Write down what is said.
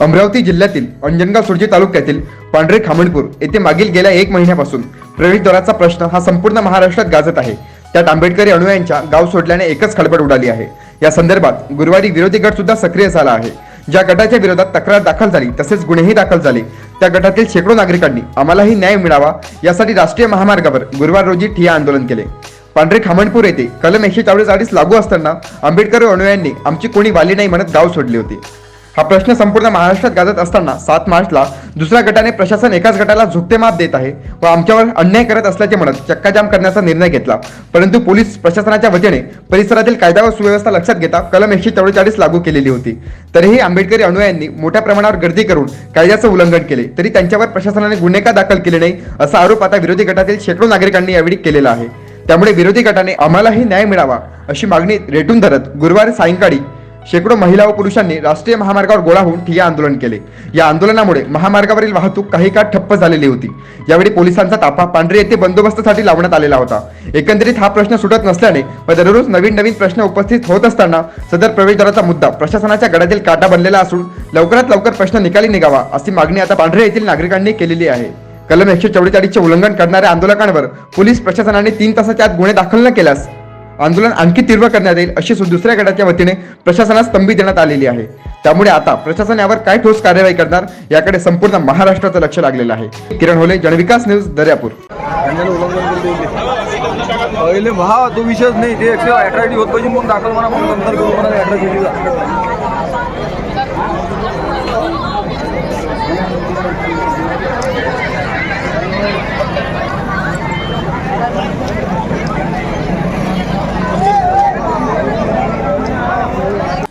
अमरावती जिल्ह्यातील अंजनगाव सुरजी तालुक्यातील पांढरे खामणपूर येथे मागील गेल्या एक महिन्यापासून प्रवेशद्वाराचा प्रश्न हा संपूर्ण महाराष्ट्रात गाजत आहे. त्यात आंबेडकरी अनुयायांच्या गाव सोडल्याने एकच खळबळ उडाली आहे. या संदर्भात गुरुवारी विरोधी गट सुद्धा सक्रिय झाला आहे. ज्या गटाच्या विरोधात तक्रार दाखल झाली तसेच गुन्हेही दाखल झाले. त्या गटातील शेकडो नागरिकांनी आम्हालाही न्याय मिळावा यासाठी राष्ट्रीय महामार्गावर गुरुवार रोजी ठिया आंदोलन केले. पांढरे खामणपूर येथे कलम एकशे चाळीस अडीच लागू असताना आंबेडकर अनुयांनी आमची कोणी वाली नाही म्हणत गाव सोडले होते. हा प्रश्न संपूर्ण महाराष्ट्रात गाजत असताना सात मार्चला दुसऱ्या गटाने प्रशासन एकाच गटाला झुकते माप देत आहे व आमच्यावर अन्याय करत असल्याचे म्हणत चक्काजाम करण्याचा निर्णय घेतला. परंतु पोलीस प्रशासनाच्या वतीने परिसरातील कायदा व सुव्यवस्था लक्षात घेता कलम एकशे चव्वेचाळीस लागू केलेली होती. तरीही आंबेडकरी अनुयायांनी मोठ्या प्रमाणावर गर्दी करून कायद्याचं उल्लंघन केले. तरी त्यांच्यावर प्रशासनाने गुन्हे का दाखल केले नाही असा आरोप आता विरोधी गटातील शेकडो नागरिकांनी यावेळी केलेला आहे. त्यामुळे विरोधी गटाने आम्हालाही न्याय मिळावा अशी मागणी रेटून धरत गुरुवारी सायंकाळी शेकडो महिला व पुरुषांनी राष्ट्रीय महामार्गावर गोळा होऊन ठिय्या आंदोलन केले. या आंदोलनामुळे महामार्गावरील वाहतूक काही काळ ठप्प झालेली होती. यावेळी पोलिसांचा ताफा पांढरे येथे बंदोबस्तासाठी लावण्यात आलेला होता. एकंदरीत हा प्रश्न सुटत नसल्याने व दररोज नवीन नवीन प्रश्न उपस्थित होत असताना सदर प्रवेशद्वाराचा मुद्दा प्रशासनाच्या गडातील काटा बनलेला असून लवकरात लवकर प्रश्न निकाली निघावा अशी मागणी आता पांढरे येथील नागरिकांनी केलेली आहे. कलम एकशे चौवेचाळीसचे उल्लंघन करणाऱ्या आंदोलकांवर पोलीस प्रशासनाने तीन तासाच्या आत गुन्हे दाखल न केल्यास आंदोलन आणखी तीव्र करण्यात येईल अशी दुसऱ्या गटाच्या वतीने प्रशासनास तंबी देण्यात आलेली आहे. त्यामुळे आता प्रशासन यावर काय ठोस कार्यवाही करणार याकडे संपूर्ण महाराष्ट्राचं लक्ष लागलेलं आहे. किरण होले जनविकास न्यूज दर्यापूर. पहिले तो विषयच नाही. ते होत पाहिजे म्हणून दाखल म्हणा म्हणून नंतर